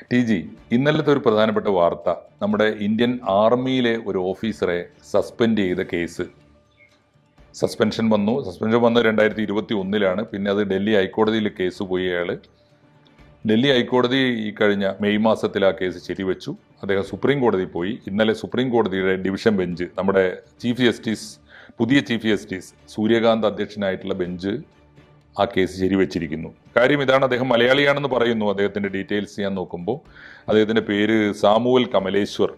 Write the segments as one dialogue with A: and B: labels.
A: T G ഇന്നലത്തെ ഒരു പ്രധാനപ്പെട്ട വാർത്ത. നമ്മുടെ ഇന്ത്യൻ ആർമിയിലെ ഒരു ഓഫീസറെ സസ്പെൻഡ് ചെയ്ത കേസ്. സസ്പെൻഷൻ വന്നു. സസ്പെൻഷൻ വന്നത് രണ്ടായിരത്തി ഇരുപത്തി ഒന്നിലാണ് പിന്നെ അത് ഡൽഹി ഹൈക്കോടതിയിൽ കേസ് പോയി അയാൾ ഡൽഹി ഹൈക്കോടതി ഈ കഴിഞ്ഞ മെയ് മാസത്തിൽ ആ കേസ് ശരിവെച്ചു. അദ്ദേഹം സുപ്രീം കോടതി പോയി. ഇന്നലെ സുപ്രീം കോടതിയുടെ ഡിവിഷൻ ബെഞ്ച് നമ്മുടെ ചീഫ് ജസ്റ്റിസ് പുതിയ ചീഫ് ജസ്റ്റിസ് സൂര്യകാന്ത് അധ്യക്ഷനായിട്ടുള്ള ബെഞ്ച് ആ കേസ് ശരിവെച്ചിരിക്കുന്നു. കാര്യം ഇതാണ് അദ്ദേഹം മലയാളിയാണെന്ന് പറയുന്നു. അദ്ദേഹത്തിന്റെ ഡീറ്റെയിൽസ് ഞാൻ നോക്കുമ്പോൾ അദ്ദേഹത്തിന്റെ പേര് സാമുവൽ കമലേശ്വർ.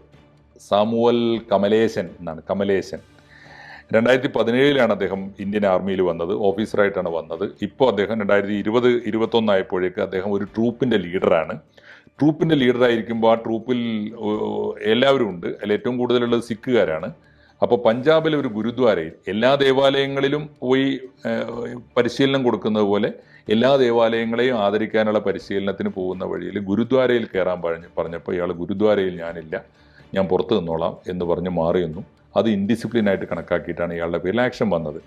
A: സാമുവൽ കമലേശൻ എന്നാണ് കമലേശൻ. രണ്ടായിരത്തി പതിനേഴിലാണ് അദ്ദേഹം ഇന്ത്യൻ ആർമിയിൽ വന്നത് ഓഫീസറായിട്ടാണ് വന്നത്. ഇപ്പോൾ അദ്ദേഹം രണ്ടായിരത്തി ഇരുപത് ഇരുപത്തൊന്നായപ്പോഴേക്ക് അദ്ദേഹം ഒരു ട്രൂപ്പിന്റെ ലീഡറാണ്. ട്രൂപ്പിന്റെ ലീഡറായിരിക്കുമ്പോൾ ആ ട്രൂപ്പിൽ എല്ലാവരും ഉണ്ട്. അതിൽ ഏറ്റവും കൂടുതലുള്ളത് സിഖുകാരാണ്. അപ്പോൾ പഞ്ചാബിലെ ഒരു ഗുരുദ്വാരയിൽ എല്ലാ ദേവാലയങ്ങളിലും പോയി പരിശീലനം കൊടുക്കുന്നത് പോലെ എല്ലാ ദേവാലയങ്ങളെയും ആദരിക്കാനുള്ള പരിശീലനത്തിന് പോകുന്ന വഴിയിൽ ഗുരുദ്വാരയിൽ കയറാൻ പറഞ്ഞു പറഞ്ഞപ്പോൾ ഇയാൾ ഗുരുദ്വാരയിൽ ഞാനില്ല ഞാൻ പുറത്ത് നിന്നോളാം എന്ന് പറഞ്ഞ് മാറിയെന്നു അത് ഇൻഡിസിപ്ലിൻ ആയിട്ട് കണക്കാക്കിയിട്ടാണ് ഇയാളുടെ പേരിൽ ആക്ഷൻ വന്നത്.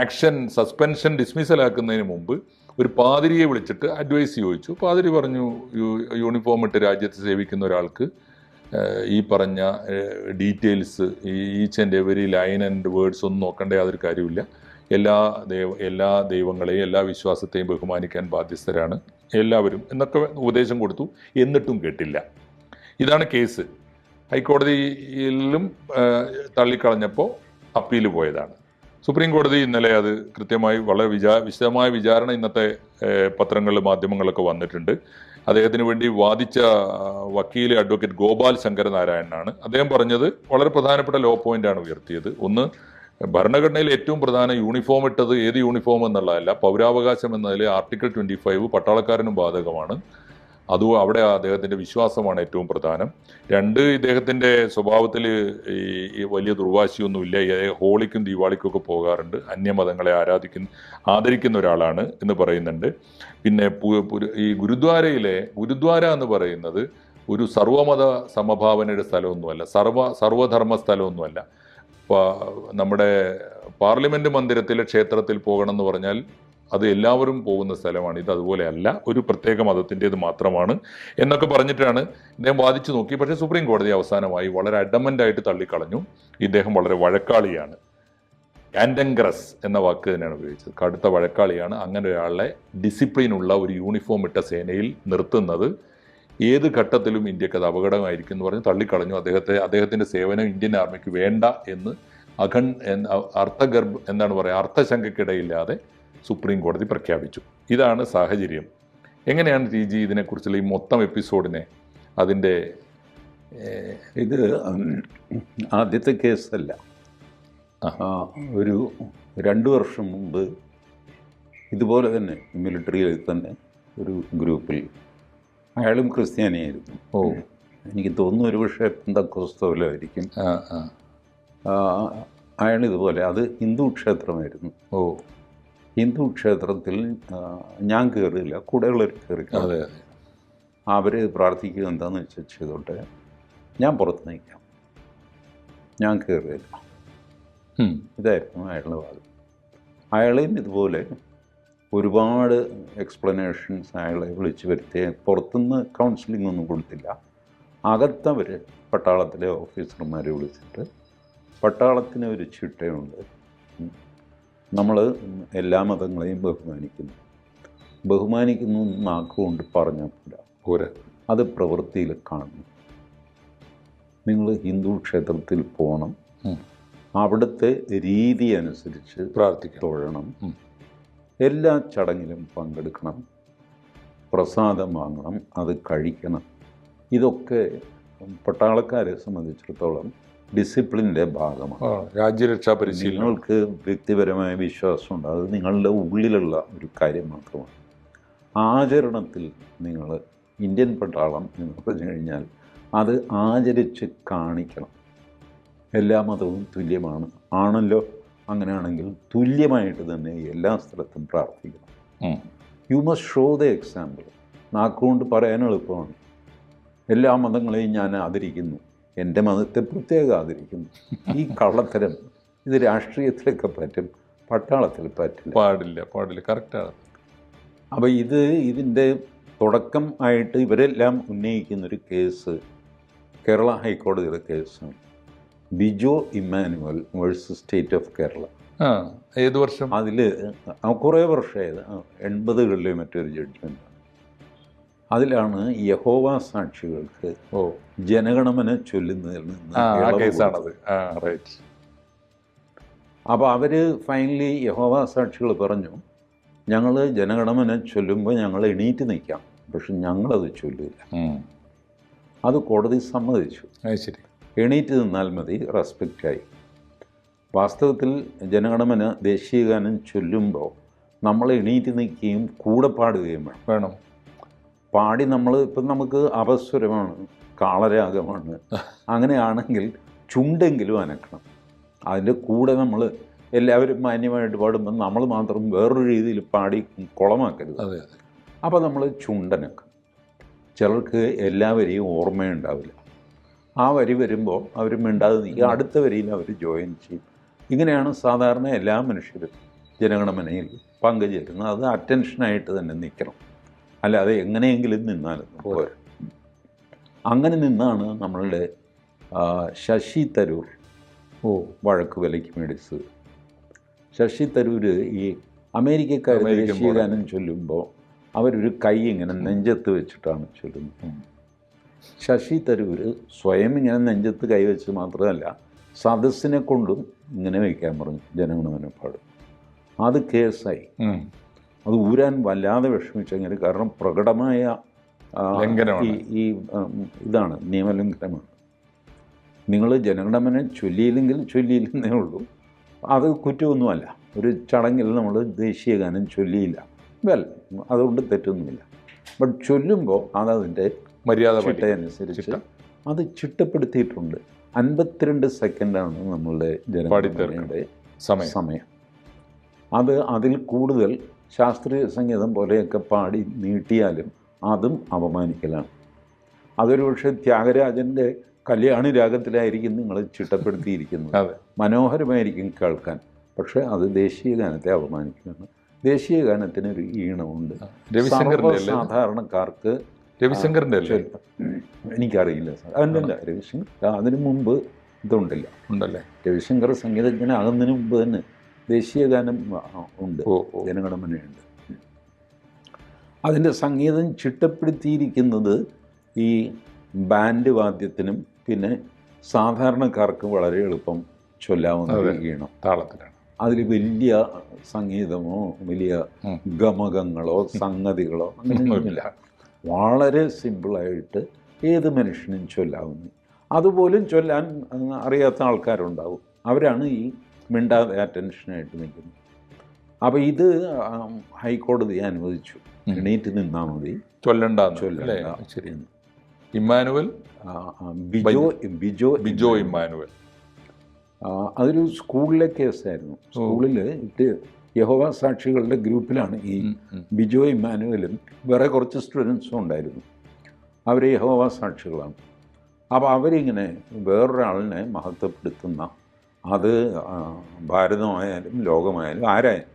A: ആക്ഷൻ സസ്പെൻഷൻ ഡിസ്മിസൽ ആക്കുന്നതിന് മുമ്പ് ഒരു പാതിരിയെ വിളിച്ചിട്ട് അഡ്വൈസ് ചോദിച്ചു. പാതിരി പറഞ്ഞു യൂണിഫോം ഇട്ട് രാജ്യത്ത് സേവിക്കുന്ന ഒരാൾക്ക് ഈ പറഞ്ഞ details each and every line and words ഒന്നും നോക്കേണ്ട യാതൊരു കാര്യമില്ല എല്ലാ ദൈവ എല്ലാ ദൈവങ്ങളെയും എല്ലാ വിശ്വാസത്തെയും ബഹുമാനിക്കാൻ ബാധ്യസ്ഥരാണ് എല്ലാവരും. എന്നൊക്കെ ഉപദേശം കൊടുത്തു. എന്നിട്ടും കേട്ടില്ല. ഇതാണ് കേസ് ഹൈക്കോടതിയിലും തള്ളിക്കളഞ്ഞപ്പോൾ അപ്പീൽ പോയതാണ്. സുപ്രീം കോടതി ഇന്നലെ അത് കൃത്യമായി വളരെ വിചാ വിശദമായ വിചാരണ ഇന്നത്തെ പത്രങ്ങളിൽ മാധ്യമങ്ങളിലൊക്കെ വന്നിട്ടുണ്ട്. അദ്ദേഹത്തിന് വേണ്ടി വാദിച്ച വക്കീൽ അഡ്വക്കേറ്റ് ഗോപാൽ ശങ്കര നാരായണനാണ് അദ്ദേഹം പറഞ്ഞത് വളരെ പ്രധാനപ്പെട്ട ലോ പോയിന്റാണ് ഉയർത്തിയത്. ഒന്ന് ഭരണഘടനയിൽ ഏറ്റവും പ്രധാന യൂണിഫോം ഇട്ടത് ഏത് യൂണിഫോം എന്നുള്ളതല്ല പൗരാവകാശം എന്നതിൽ ആർട്ടിക്കിൾ ട്വന്റി ഫൈവ് പട്ടാളക്കാരനും ബാധകമാണ്. അതും അവിടെ അദ്ദേഹത്തിന്റെ വിശ്വാസമാണ് ഏറ്റവും പ്രധാനം. രണ്ട് ഇദ്ദേഹത്തിന്റെ സ്വഭാവത്തിൽ ഈ വലിയ ദുർവാശിയൊന്നുമില്ല ഹോളിക്കും ദീപാവലിക്കും ഒക്കെ പോകാറുണ്ട്. അന്യമതങ്ങളെ ആരാധിക്കുന്ന ആദരിക്കുന്ന ഒരാളാണ് എന്ന് പറയുന്നുണ്ട്. പിന്നെ ഈ ഗുരുദ്വാരയിലെ ഗുരുദ്വാര എന്ന് പറയുന്നത് ഒരു സർവമത സമഭാവനയുടെ സ്ഥലമൊന്നുമല്ല. സർവ സർവധർമ്മ സ്ഥലമൊന്നുമല്ല. നമ്മുടെ പാർലമെന്റ് മന്ദിരത്തിലെ ക്ഷേത്രത്തിൽ പോകണമെന്ന് പറഞ്ഞാൽ അത് എല്ലാവരും പോകുന്ന സ്ഥലമാണ്. ഇത് അതുപോലെ അല്ല ഒരു പ്രത്യേക മതത്തിന്റെത് മാത്രമാണ് എന്നൊക്കെ പറഞ്ഞിട്ടാണ് ഇദ്ദേഹം വാദിച്ചു നോക്കി. പക്ഷേ സുപ്രീം കോടതി അവസാനമായി വളരെ അഡമന്റായിട്ട് തള്ളിക്കളഞ്ഞു. ഇദ്ദേഹം വളരെ വഴക്കാളിയാണ്. ആൻഡംഗ്രസ് എന്ന വാക്ക് തന്നെയാണ് ഉപയോഗിച്ചത്. കടുത്ത വഴക്കാളിയാണ്. അങ്ങനെ ഒരാളെ ഡിസിപ്ലിൻ ഉള്ള ഒരു യൂണിഫോം ഇട്ട സേനയിൽ നിർത്തുന്നത് ഏത് ഘട്ടത്തിലും ഇന്ത്യയ്ക്ക് അത് അപകടമായിരിക്കും എന്ന് പറഞ്ഞ് തള്ളിക്കളഞ്ഞു. അദ്ദേഹത്തെ അദ്ദേഹത്തിന്റെ സേവനം ഇന്ത്യൻ ആർമിക്ക് വേണ്ട എന്ന് എന്ന അർത്ഥഗർഭ എന്താണ് പറയുക അർത്ഥശങ്കയ്ക്കിടയില്ലാതെ സുപ്രീം കോടതി പ്രഖ്യാപിച്ചു. ഇതാണ് സാഹചര്യം. എങ്ങനെയാണ് ടി ജി ഇതിനെക്കുറിച്ചുള്ള ഈ മൊത്തം എപ്പിസോഡിനെ അതിന്റെ
B: ഇത് ആദ്യത്തെ കേസല്ല. ഒരു രണ്ട് വർഷം മുമ്പ് ഇതുപോലെ തന്നെ മിലിറ്ററിയിൽ തന്നെ ഒരു ഗ്രൂപ്പിൽ അയാളും ക്രിസ്ത്യാനിയായിരുന്നു.
A: ഓ.
B: എനിക്ക് തോന്നുന്നു ഒരു പക്ഷേ
A: ആ,
B: അയാൾ ഇതുപോലെ അത് ഹിന്ദു ക്ഷേത്രമായിരുന്നു.
A: ഓ.
B: ഹിന്ദു ക്ഷേത്രത്തിൽ ഞാൻ കയറിയില്ല കൂടെയുള്ളവർ കയറി അവർ പ്രാർത്ഥിക്കുക എന്താണെന്ന് വെച്ചാൽ ചെയ്തോട്ടെ ഞാൻ പുറത്ത് നിൽക്കാം. ഞാൻ കയറിയില്ല. ഇതായിരുന്നു അയാളുടെ വാദം. അയാളെയും ഇതുപോലെ ഒരുപാട് എക്സ്പ്ലനേഷൻസ് അയാളെ വിളിച്ചു വരുത്തി. പുറത്തുനിന്ന് കൗൺസിലിംഗ് ഒന്നും കൊടുത്തില്ല. അകത്തവർ പട്ടാളത്തിലെ ഓഫീസർമാരെ വിളിച്ചിട്ട് പട്ടാളത്തിന് ഒരു ചിട്ടയുണ്ട്. നമ്മൾ എല്ലാ മതങ്ങളെയും ബഹുമാനിക്കുന്നു. ബഹുമാനിക്കുന്നു നാക്കുകൊണ്ട് പറഞ്ഞാൽ പോരാ.
A: പോരാ.
B: അത് പ്രവൃത്തിയിൽ കാണണം നിങ്ങൾ ഹിന്ദു ക്ഷേത്രത്തിൽ പോകണം. അവിടുത്തെ രീതി അനുസരിച്ച്
A: പ്രാർത്ഥിക്കണം.
B: എല്ലാ ചടങ്ങിലും പങ്കെടുക്കണം. പ്രസാദം വാങ്ങണം. അത് കഴിക്കണം. ഇതൊക്കെ പട്ടാളക്കാരെ സംബന്ധിച്ചിടത്തോളം ഡിസിപ്ലിന്റെ ഭാഗമാണ്.
A: രാജ്യരക്ഷാ പരിശീലനം.
B: നിങ്ങൾക്ക് വ്യക്തിപരമായ വിശ്വാസമുണ്ട്. അത് നിങ്ങളുടെ ഉള്ളിലുള്ള ഒരു കാര്യം മാത്രമാണ്. ആചരണത്തിൽ നിങ്ങൾ ഇന്ത്യൻ പട്ടാളം എന്ന് പറഞ്ഞു കഴിഞ്ഞാൽ അത് ആചരിച്ച് കാണിക്കണം. എല്ലാ മതവും തുല്യമാണ്. ആണല്ലോ? അങ്ങനെയാണെങ്കിൽ തുല്യമായിട്ട് തന്നെ എല്ലാ സ്ഥലത്തും പ്രാർത്ഥിക്കണം. You must show the example നാക്കുകൊണ്ട് പറയാൻ എളുപ്പമാണ്. എല്ലാ മതങ്ങളെയും ഞാൻ ആദരിക്കുന്നു. എന്റെ മതത്തെ പ്രത്യേകം ആദരിക്കുന്നു ഈ കള്ളത്തരം ഇത് രാഷ്ട്രീയത്തിലൊക്കെ പറ്റും പട്ടാളത്തിൽ പറ്റില്ല.
A: പാടില്ല പാടില്ല. കറക്റ്റാണ്
B: അപ്പോൾ ഇത് ഇതിന്റെ തുടക്കം ആയിട്ട് ഇവരെല്ലാം ഉന്നയിക്കുന്നൊരു കേസ് കേരള ഹൈക്കോടതിയുടെ കേസാണ് Bijo Immanuel versus state of Kerala.
A: ഏത് വർഷം?
B: അതിൽ കുറേ വർഷമായത്. എൺപതുകളിലെ മറ്റൊരു ജഡ്ജ്മെന്റാണ് അതിലാണ് യഹോവ സാക്ഷികൾക്ക്
A: ഓ.
B: ജനഗണമന ചൊല്ലുന്നതിൽ നിന്ന് അപ്പോൾ അവർ ഫൈനലി യഹോവ സാക്ഷികൾ പറഞ്ഞു ഞങ്ങൾ ജനഗണമന ചൊല്ലുമ്പോൾ ഞങ്ങൾ എണീറ്റ് നിൽക്കാം. പക്ഷെ ഞങ്ങളത് ചൊല്ലില്ല. അത് കോടതി സമ്മതിച്ചു.
A: ശരി.
B: എണീറ്റ് നിന്നാൽ മതി റെസ്പെക്റ്റായി വാസ്തവത്തിൽ ജനഗണമന ദേശീയഗാനം ചൊല്ലുമ്പോൾ നമ്മൾ എണീറ്റ് നിൽക്കുകയും കൂടെ പാടുകയും വേണം.
A: വേണം.
B: പാടി നമ്മൾ ഇപ്പം നമുക്ക് അപസ്വരമാണ് കാളരാഗമാണ്. അങ്ങനെയാണെങ്കിൽ ചുണ്ടെങ്കിലും അനക്കണം. അതിന്റെ കൂടെ നമ്മൾ എല്ലാവരും മാന്യമായിട്ട് പാടുമ്പോൾ നമ്മൾ മാത്രം വേറൊരു രീതിയിൽ പാടി കുളമാക്കരുത്.
A: അതെ
B: അപ്പോൾ നമ്മൾ ചുണ്ടനക്കും. ചിലർക്ക് എല്ലാവരെയും ഓർമ്മയുണ്ടാവില്ല. ആ വരി വരുമ്പോൾ അവർ മിണ്ടാതെ നിൽക്കുക അടുത്ത വരിയിൽ അവർ ജോയിൻ ചെയ്യും. ഇങ്ങനെയാണ് സാധാരണ എല്ലാ മനുഷ്യരും ജനഗണമനയിൽ പങ്കുചേരുന്നത്. അത് അറ്റൻഷനായിട്ട് തന്നെ നിൽക്കണം. അല്ലാതെ എങ്ങനെയെങ്കിലും നിന്നാലും പോരെ. അങ്ങനെ നിന്നാണ് നമ്മളുടെ ശശി തരൂർ
A: ഓ.
B: വഴക്ക് വിലയ്ക്ക് മേടിച്ചത്. ശശി തരൂർ ഈ അമേരിക്കക്കാർ ദേശീയഗാനം ചൊല്ലുമ്പോൾ അവരൊരു കൈ ഇങ്ങനെ നെഞ്ചത്ത് വെച്ചിട്ടാണ് ചൊല്ലുന്നത്. ശശി തരൂർ സ്വയം ഇങ്ങനെ നെഞ്ചത്ത് കൈവച്ച് മാത്രമല്ല സദസ്സിനെ കൊണ്ടും ഇങ്ങനെ വയ്ക്കാൻ പറഞ്ഞു ജനഗണമനപ്പാട് അത് കേസായി. അത് ഊരാൻ വല്ലാതെ വിഷമിച്ചെങ്കിൽ കാരണം പ്രകടമായ. ഈ ഇതാണ് നിയമലംഘനമാണ്. നിങ്ങൾ ജനഗണമന ചൊല്ലിയില്ലെങ്കിൽ ചൊല്ലിയില്ലെന്നേ ഉള്ളൂ. അത് കുറ്റമൊന്നുമല്ല. ഒരു ചടങ്ങിൽ നമ്മൾ ദേശീയ ഗാനം ചൊല്ലിയില്ല. വെൽ അതുകൊണ്ട് തെറ്റൊന്നുമില്ല. ബട്ട് ചൊല്ലുമ്പോൾ അതതിന്റെ
A: മര്യാദ അനുസരിച്ച്
B: ചിട്ടയനുസരിച്ച്. അത് ചിട്ടപ്പെടുത്തിയിട്ടുണ്ട്. അൻപത്തിരണ്ട് സെക്കൻഡാണ് നമ്മളുടെ
A: സമയം.
B: സമയം. അത് അതിൽ കൂടുതൽ ശാസ്ത്രീയ സംഗീതം പോലെയൊക്കെ പാടി നീട്ടിയാലും അതും അപമാനിക്കലാണ്. അതൊരു പക്ഷേ ത്യാഗരാജന്റെ കല്യാണി രാഗത്തിലായിരിക്കും നിങ്ങൾ ചിട്ടപ്പെടുത്തിയിരിക്കുന്നത് മനോഹരമായിരിക്കും കേൾക്കാൻ. പക്ഷേ അത് ദേശീയ ഗാനത്തെ അപമാനിക്കുകയാണ്. ദേശീയ ഗാനത്തിന് ഒരു ഈണമുണ്ട്. സാധാരണക്കാർക്ക്
A: രവിശങ്കറിന്റെ
B: എനിക്കറിയില്ല സാർ. അതിന്റെ രവിശങ്കർ അതിനു മുമ്പ് ഇതുണ്ടല്ലോ?
A: ഉണ്ടല്ലേ?
B: രവിശങ്കർ സംഗീതജ്ഞനാകുന്നതിന് മുമ്പ് തന്നെ ദേശീയ ഗാനം ഉണ്ട്. ജനഗണമനയുണ്ട്. അതിന്റെ സംഗീതം ചിട്ടപ്പെടുത്തിയിരിക്കുന്നത് ഈ ബാൻഡ് വാദ്യത്തിനും പിന്നെ സാധാരണക്കാർക്ക് വളരെ എളുപ്പം ചൊല്ലാവുന്ന
A: രീതിയാണ്.
B: ഈണം
A: താളത്തിലാണ്.
B: അതിൽ വലിയ സംഗീതമോ വലിയ. ഗമകങ്ങളോ സംഗതികളോ അങ്ങനെയൊന്നുമില്ല. വളരെ സിമ്പിളായിട്ട് ഏത് മനുഷ്യനും ചൊല്ലാവുന്നു. അതുപോലും ചൊല്ലാൻ അറിയാത്ത ആൾക്കാരുണ്ടാവും. അവരാണ് ഈ മിണ്ടാതെ അറ്റൻഷനായിട്ട് നിൽക്കുന്നു. അപ്പോൾ ഇത് ഹൈക്കോടതി അനുവദിച്ചു. എണീറ്റ് നിന്നാൽ മതി.
A: ചൊല്ലണ്ടെന്ന്.
B: ചൊല്ലണ്ട.
A: ശരി. ഇമ്മാനുവൽ?
B: ബിജോ ബിജോ.
A: ബിജോ ഇമ്മാനുവൽ.
B: അതൊരു സ്കൂളിലെ കേസായിരുന്നു. സ്കൂളിൽ ഇത് യഹോവ സാക്ഷികളുടെ ഗ്രൂപ്പിലാണ് ഈ. ബിജോ ഇമ്മാനുവലും വേറെ കുറച്ച് സ്റ്റുഡൻസും ഉണ്ടായിരുന്നു. അവർ യഹോവ സാക്ഷികളാണ്. അപ്പോൾ അവരിങ്ങനെ വേറൊരാളിനെ മഹത്വപ്പെടുത്തുന്ന അത് ഭാരതമായാലും ലോകമായാലും ആരായാലും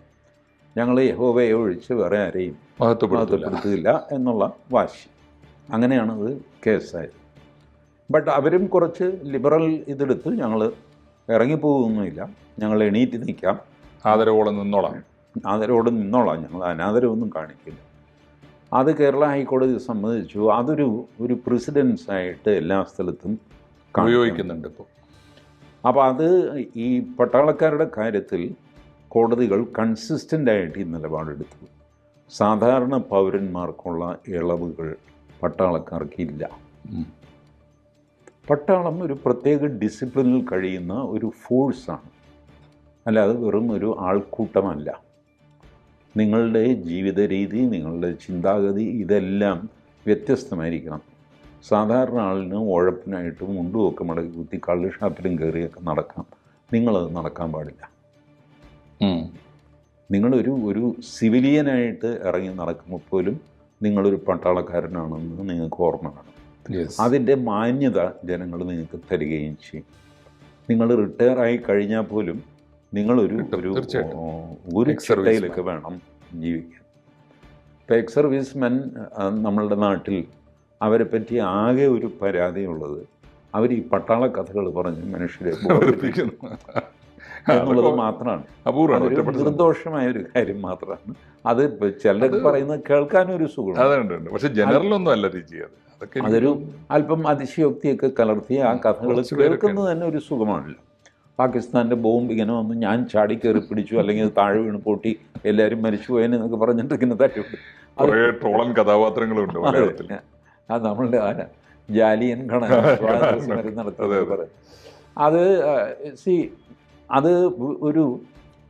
B: ഞങ്ങൾ യഹോബയെ ഒഴിച്ച് വേറെ ആരെയും
A: മഹത്വപ്പെടുത്തില്ല.
B: എന്നുള്ള വാശി. അങ്ങനെയാണത് കേസായത്. ബട്ട് അവരും കുറച്ച് ലിബറൽ ഇതെടുത്ത് ഞങ്ങൾ ഇറങ്ങിപ്പോകുന്നില്ല ഞങ്ങൾ എണീറ്റ് നിൽക്കാം.
A: ആദരവോടെ നിന്നോളാം.
B: ആദരവോടെ നിന്നോളാം. ഞങ്ങൾ അനാദരവൊന്നും കാണിക്കില്ല. അത് കേരള ഹൈക്കോടതി സമ്മതിച്ചു. അതൊരു ഒരു പ്രസിഡൻസ് ആയിട്ട് എല്ലാ സ്ഥലത്തും.
A: ഉപയോഗിക്കുന്നുണ്ട് ഇപ്പോൾ
B: അപ്പോൾ അത് ഈ പട്ടാളക്കാരുടെ കാര്യത്തിൽ കോടതികൾ കൺസിസ്റ്റന്റ് ആയിട്ട് ഈ നിലപാടെടുത്തു. സാധാരണ പൗരന്മാർക്കുള്ള ഇളവുകൾ പട്ടാളക്കാർക്കില്ല. പട്ടാളം ഒരു പ്രത്യേക ഡിസിപ്ലിനിൽ കഴിയുന്ന ഒരു ഫോഴ്സാണ് അല്ലാതെ വെറും ഒരു ആൾക്കൂട്ടമല്ല. നിങ്ങളുടെ ജീവിത രീതി നിങ്ങളുടെ ചിന്താഗതി ഇതെല്ലാം വ്യത്യസ്തമായിരിക്കണം. സാധാരണ ആളിന് ഉഴപ്പിനായിട്ടും മുണ്ടുമൊക്കെ മടക്കി കുത്തി കള്ള് ഷാപ്പിലും കയറിയൊക്കെ നടക്കാം നിങ്ങളത് നടക്കാൻ പാടില്ല. നിങ്ങളൊരു ഒരു സിവിലിയനായിട്ട് ഇറങ്ങി നടക്കുമ്പോൾ പോലും നിങ്ങളൊരു പട്ടാളക്കാരനാണെന്ന് നിങ്ങൾക്ക് ഓർമ്മ
A: കാണും.
B: അതിന്റെ മാന്യത ജനങ്ങൾ നിങ്ങൾക്ക് തരികയും ചെയ്യും നിങ്ങൾ റിട്ടയർ ആയി കഴിഞ്ഞാൽ പോലും നിങ്ങളൊരു ഒരു ഒരു. ചിട്ടയിലൊക്കെ വേണം ജീവിക്കാൻ ഇപ്പോൾ എക്സ് സർവീസ്മെൻ നമ്മളുടെ നാട്ടിൽ അവരെ പറ്റി ആകെ ഒരു പരാതിയുള്ളത് അവർ ഈ പട്ടാള കഥകൾ പറഞ്ഞ് മനുഷ്യരെ ബോധിപ്പിക്കുന്നു. എന്നുള്ളത് മാത്രമാണ്. നിർദോഷമായ ഒരു കാര്യം മാത്രമാണ്. അത് ചിലർ പറയുന്നത് കേൾക്കാനും ഒരു സുഖമാണ്.
A: പക്ഷേ ജനറൽ ഒന്നും അല്ല രുചി അത്.
B: അതൊരു അല്പം അതിശയോക്തിയൊക്കെ കലർത്തി ആ കഥകൾ കേൾക്കുന്നത് തന്നെ ഒരു സുഖമാണല്ലോ. പാകിസ്ഥാന്റെ ബോംബ് ഇങ്ങനെ വന്നു ഞാൻ ചാടി കയറി പിടിച്ചു അല്ലെങ്കിൽ താഴെ വീണ് പൊട്ടി എല്ലാവരും മരിച്ചു പോയെന്നൊക്കെ പറഞ്ഞിട്ട് ഇങ്ങനെ
A: കുറേ ട്രോളൻ കഥാപാത്രങ്ങളുണ്ട് മലയാളത്തിൽ.
B: അത് നമ്മളുടെ ആന ജാലിയൻ ഘടന നടത്തി. അത് സി അത് ഒരു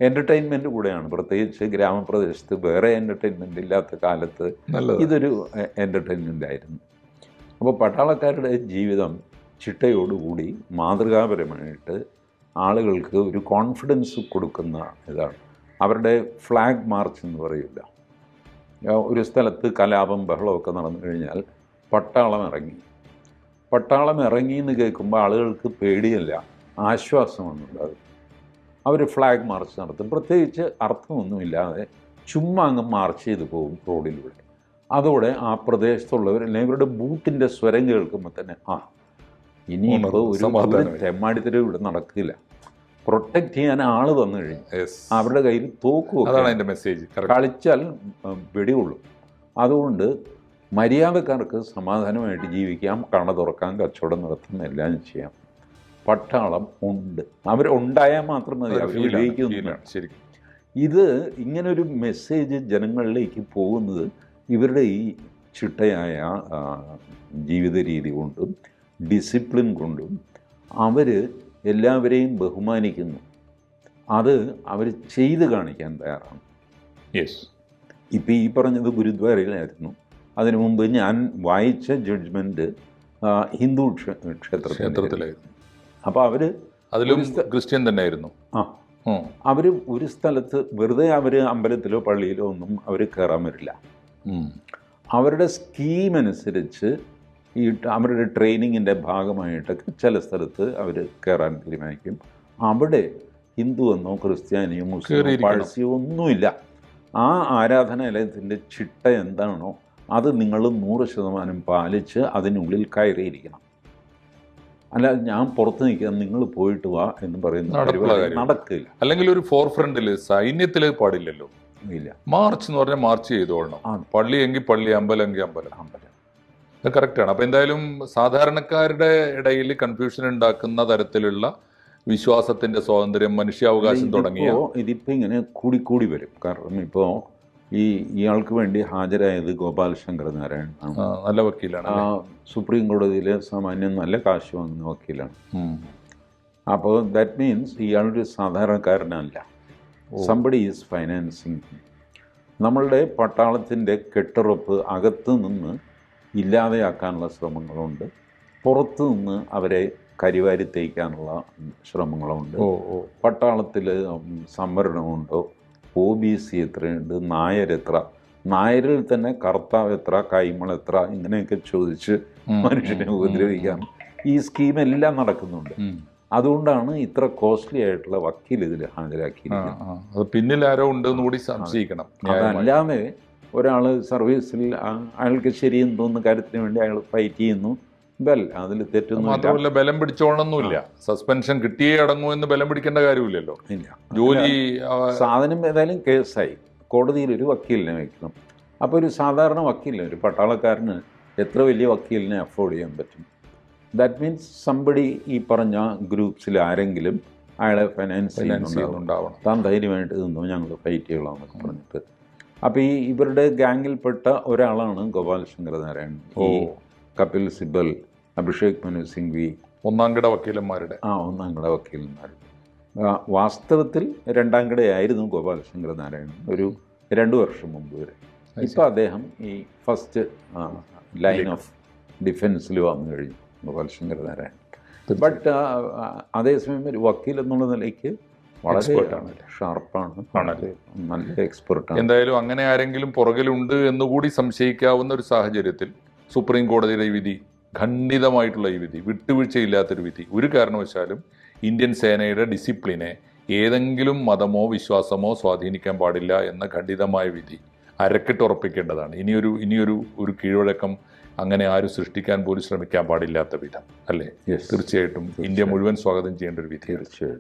B: എന്റർടൈൻമെന്റ് കൂടെയാണ്. പ്രത്യേകിച്ച് ഗ്രാമപ്രദേശത്ത് വേറെ എന്റർടൈൻമെന്റ് ഇല്ലാത്ത കാലത്ത് ഇതൊരു എന്റർടൈൻമെന്റ് ആയിരുന്നു. അപ്പോൾ പട്ടാളക്കാരുടെ ജീവിതം ചിട്ടയോടുകൂടി മാതൃകാപരമായിട്ട് ആളുകൾക്ക് ഒരു കോൺഫിഡൻസ് കൊടുക്കുന്ന ഇതാണ്. അവരുടെ ഫ്ലാഗ് മാർച്ച് എന്ന് പറയില്ല. ഒരു സ്ഥലത്ത് കലാപം ബഹളമൊക്കെ നടന്നു കഴിഞ്ഞാൽ പട്ടാളം ഇറങ്ങി. പട്ടാളം ഇറങ്ങി എന്ന് കേൾക്കുമ്പോൾ ആളുകൾക്ക് പേടിയല്ല ആശ്വാസമൊന്നുണ്ടാകും അവർ ഫ്ലാഗ് മാർച്ച് നടത്തും. പ്രത്യേകിച്ച് അർത്ഥമൊന്നുമില്ലാതെ ചുമ്മാ അങ്ങ് മാർച്ച് ചെയ്ത് പോകും റോഡിലൂടെ. അതോടെ ആ പ്രദേശത്തുള്ളവർ അല്ലെങ്കിൽ ഇവരുടെ ബൂട്ടിന്റെ സ്വരം കേൾക്കുമ്പോൾ തന്നെ ആ ഇനിയിപ്പോൾ ഒരു തെമ്മാടിത്തരം ഇവിടെ നടക്കില്ല. പ്രൊട്ടക്റ്റ് ചെയ്യാൻ ആൾ വന്നു കഴിഞ്ഞു. അവരുടെ കയ്യിൽ തോക്കും
A: അതാണ് അതിന്റെ മെസ്സേജ്
B: കളിച്ചാൽ വെടികൊള്ളും അതുകൊണ്ട് മര്യാദക്കാർക്ക് സമാധാനമായിട്ട് ജീവിക്കാം കണ തുറക്കാം കച്ചവടം നടത്തുന്ന എല്ലാം ചെയ്യാം പട്ടാളം ഉണ്ട്. അവരുണ്ടായാൽ മാത്രം മതി അവർ വിജയിക്കുന്നു
A: ശരിക്കും.
B: ഇത് ഇങ്ങനൊരു മെസ്സേജ് ജനങ്ങളിലേക്ക് പോകുന്നത് ഇവരുടെ ഈ ചിട്ടയായ ജീവിത രീതി കൊണ്ടും ഡിസിപ്ലിൻ കൊണ്ടും അവർ എല്ലാവരെയും ബഹുമാനിക്കുന്നു. അത് അവർ ചെയ്ത് കാണിക്കാൻ തയ്യാറാണ്.
A: യെസ്
B: ഇപ്പം ഈ പറഞ്ഞത് ഗുരുദ്വാരയിലായിരുന്നു. അതിനു മുമ്പ് ഞാൻ വായിച്ച ജഡ്ജ്മെന്റ് ഹിന്ദു ക്ഷേത്ര
A: ക്ഷേത്രത്തിലായിരുന്നു
B: അപ്പോൾ അവർ
A: അതിലും ക്രിസ്ത്യൻ തന്നെയായിരുന്നു
B: ആ. അവർ ഒരു സ്ഥലത്ത് വെറുതെ അവർ അമ്പലത്തിലോ പള്ളിയിലോ ഒന്നും അവർ കയറാൻ വരില്ല. അവരുടെ സ്കീം അനുസരിച്ച് ഈ അവരുടെ ട്രെയിനിങ്ങിന്റെ ഭാഗമായിട്ടൊക്കെ ചില സ്ഥലത്ത് അവർ കയറാൻ തീരുമാനിക്കും അവിടെ ഹിന്ദു എന്നോ ക്രിസ്ത്യാനിയോ മുസ്ലിമോ. പാഴ്സിയോ ഒന്നുമില്ല ആ ആരാധനാലയത്തിന്റെ ചിട്ട എന്താണോ അത് നിങ്ങൾ നൂറ് ശതമാനം പാലിച്ച് അതിനുള്ളിൽ കയറിയിരിക്കണം. അല്ല ഞാൻ പുറത്ത് നിൽക്കാൻ നിങ്ങൾ പോയിട്ട് വാ എന്ന് പറയുന്ന. നടക്കില്ല
A: അല്ലെങ്കിൽ ഒരു ഫോർ ഫ്രണ്ടിൽ സൈന്യത്തിൽ പാടില്ലല്ലോ.
B: ഇല്ല.
A: മാർച്ച് എന്ന് പറഞ്ഞാൽ മാർച്ച് ചെയ്തോളണം.
B: ആ.
A: പള്ളി എങ്കിൽ പള്ളി അമ്പലം എങ്കിൽ അമ്പലം.
B: അമ്പലം.
A: അത് കറക്റ്റാണ് അപ്പോൾ എന്തായാലും സാധാരണക്കാരുടെ ഇടയിൽ കൺഫ്യൂഷൻ ഉണ്ടാക്കുന്ന തരത്തിലുള്ള വിശ്വാസത്തിന്റെ സ്വാതന്ത്ര്യം മനുഷ്യാവകാശം തുടങ്ങിയോ
B: ഇതിപ്പോ- ഇതിപ്പോ ഇങ്ങനെ കൂടിക്കൂടി വരും. കാരണം ഇപ്പോൾ ഈ ഇയാൾക്ക് വേണ്ടി ഹാജരായത് ഗോപാൽ ശങ്കർ നാരായൺ ആണ്
A: നല്ല വക്കീലാണ്
B: ആ, സുപ്രീം കോടതിയിൽ സാമാന്യം നല്ല കാശ് വാങ്ങുന്ന വക്കീലാണ്. അപ്പോൾ ദാറ്റ് മീൻസ് ഇയാളൊരു സാധാരണക്കാരനല്ല. സംബഡി ഈസ് ഫൈനാൻസിങ് നമ്മളുടെ പട്ടാളത്തിന്റെ കെട്ടുറപ്പ് അകത്തു നിന്ന് ഇല്ലാതെയാക്കാനുള്ള ശ്രമങ്ങളുണ്ട്. പുറത്തു നിന്ന് അവരെ കരിവാരി തേക്കാനുള്ള ശ്രമങ്ങളുണ്ട്. പട്ടാളത്തിൽ സംവരണമുണ്ടോ? ഒ ബി സി എത്രയുണ്ട് നായർ എത്ര? നായരിൽ തന്നെ കർത്താവ് എത്ര കൈമൾ എത്ര? ഇങ്ങനെയൊക്കെ ചോദിച്ച് മനുഷ്യനെ ഉപദ്രവിക്കാം ഈ സ്കീം എല്ലാം നടക്കുന്നുണ്ട്. അതുകൊണ്ടാണ് ഇത്ര കോസ്റ്റ്ലി ആയിട്ടുള്ള വക്കീൽ ഇതിൽ ഹാജരാക്കിയിരിക്കുന്നത്.
A: പിന്നിൽ ആരോ ഉണ്ടെന്ന് കൂടി സംശയിക്കണം അല്ലാതെ
B: അതല്ലാതെ ഒരാൾ സർവീസിൽ അയാൾക്ക് ശരിയെന്ന് തോന്നുന്ന കാര്യത്തിന് വേണ്ടി അയാൾ ഫൈറ്റ് ചെയ്യുന്നു. വെൽ അതിൽ തെറ്റൊന്നുമില്ല
A: മാത്രമല്ല ബലം പിടിച്ചോളണമെന്നില്ല സസ്പെൻഷൻ കിട്ടിയേ അടങ്ങൂ എന്ന് ബലം പിടിക്കേണ്ട കാര്യമില്ലല്ലോ.
B: ഇല്ല.
A: ജോലി
B: സാധനം ഏതായാലും കേസായി. കോടതിയിൽ ഒരു വക്കീലിനെ വയ്ക്കണം. അപ്പോൾ ഒരു സാധാരണ വക്കീലിനെ ഒരു പട്ടാളക്കാരന് എത്ര വലിയ വക്കീലിനെ അഫോർഡ് ചെയ്യാൻ പറ്റും? ദാറ്റ് മീൻസ് സംബടി ഈ പറഞ്ഞ ഗ്രൂപ്പ്സിൽ ആരെങ്കിലും അയാളെ ഫൈനാൻസ് ഉണ്ടാവണം
A: ചെയ്യുന്നുണ്ടാവണം.
B: താൻ ധൈര്യമായിട്ട് നിന്നു ഞങ്ങൾ ഫൈറ്റ് ചെയ്യണം എന്നൊക്കെ പറഞ്ഞിട്ട്. അപ്പോൾ ഈ ഇവരുടെ ഗാങ്ങിൽപ്പെട്ട ഒരാളാണ് ഗോപാൽ ശങ്കർ നാരായൺ
A: ഓ.
B: ഈ കപിൽ സിബൽ. അഭിഷേക് മനു സിംഗ്വി
A: ഒന്നാം കിട വക്കീലന്മാരുടെ.
B: ആ ഒന്നാം വക്കീലന്മാരുടെ വാസ്തവത്തിൽ രണ്ടാം കടയായിരുന്നു ഗോപാലശങ്കര നാരായണൻ ഒരു രണ്ട് വർഷം മുമ്പ് വരെ. ഇപ്പോൾ അദ്ദേഹം ഈ ഫസ്റ്റ് ലൈൻ ഓഫ് ഡിഫൻസിൽ വന്നു കഴിഞ്ഞു ഗോപാലശങ്കര നാരായണൻ. ബട്ട് അതേസമയം ഒരു വക്കീൽ എന്നുള്ള നിലയ്ക്ക് വളരെ. ഷാർപ്പാണ്? നല്ല എക്സ്പെർട്ടാണ്
A: എന്തായാലും അങ്ങനെ ആരെങ്കിലും പുറകിലുണ്ട് എന്നുകൂടി സംശയിക്കാവുന്ന ഒരു സാഹചര്യത്തിൽ സുപ്രീം കോടതിയുടെ ഈ വിധി ഖണ്ഡിതമായിട്ടുള്ള ഈ വിധി വിട്ടുവീഴ്ചയില്ലാത്തൊരു വിധി. ഒരു കാരണവശാലും ഇന്ത്യൻ സേനയുടെ ഡിസിപ്ലിനെ ഏതെങ്കിലും മതമോ വിശ്വാസമോ സ്വാധീനിക്കാൻ പാടില്ല എന്ന ഖണ്ഡിതമായ വിധി അരക്കിട്ട് ഉറപ്പിക്കേണ്ടതാണ്. ഇനിയൊരു ഇനിയൊരു ഒരു കീഴ്വഴക്കം അങ്ങനെ ആരും സൃഷ്ടിക്കാൻ പോലും ശ്രമിക്കാൻ പാടില്ലാത്ത വിധം. അല്ലേ? തീർച്ചയായിട്ടും ഇന്ത്യ മുഴുവൻ സ്വാഗതം ചെയ്യേണ്ട ഒരു വിധി
B: തീർച്ചയായിട്ടും.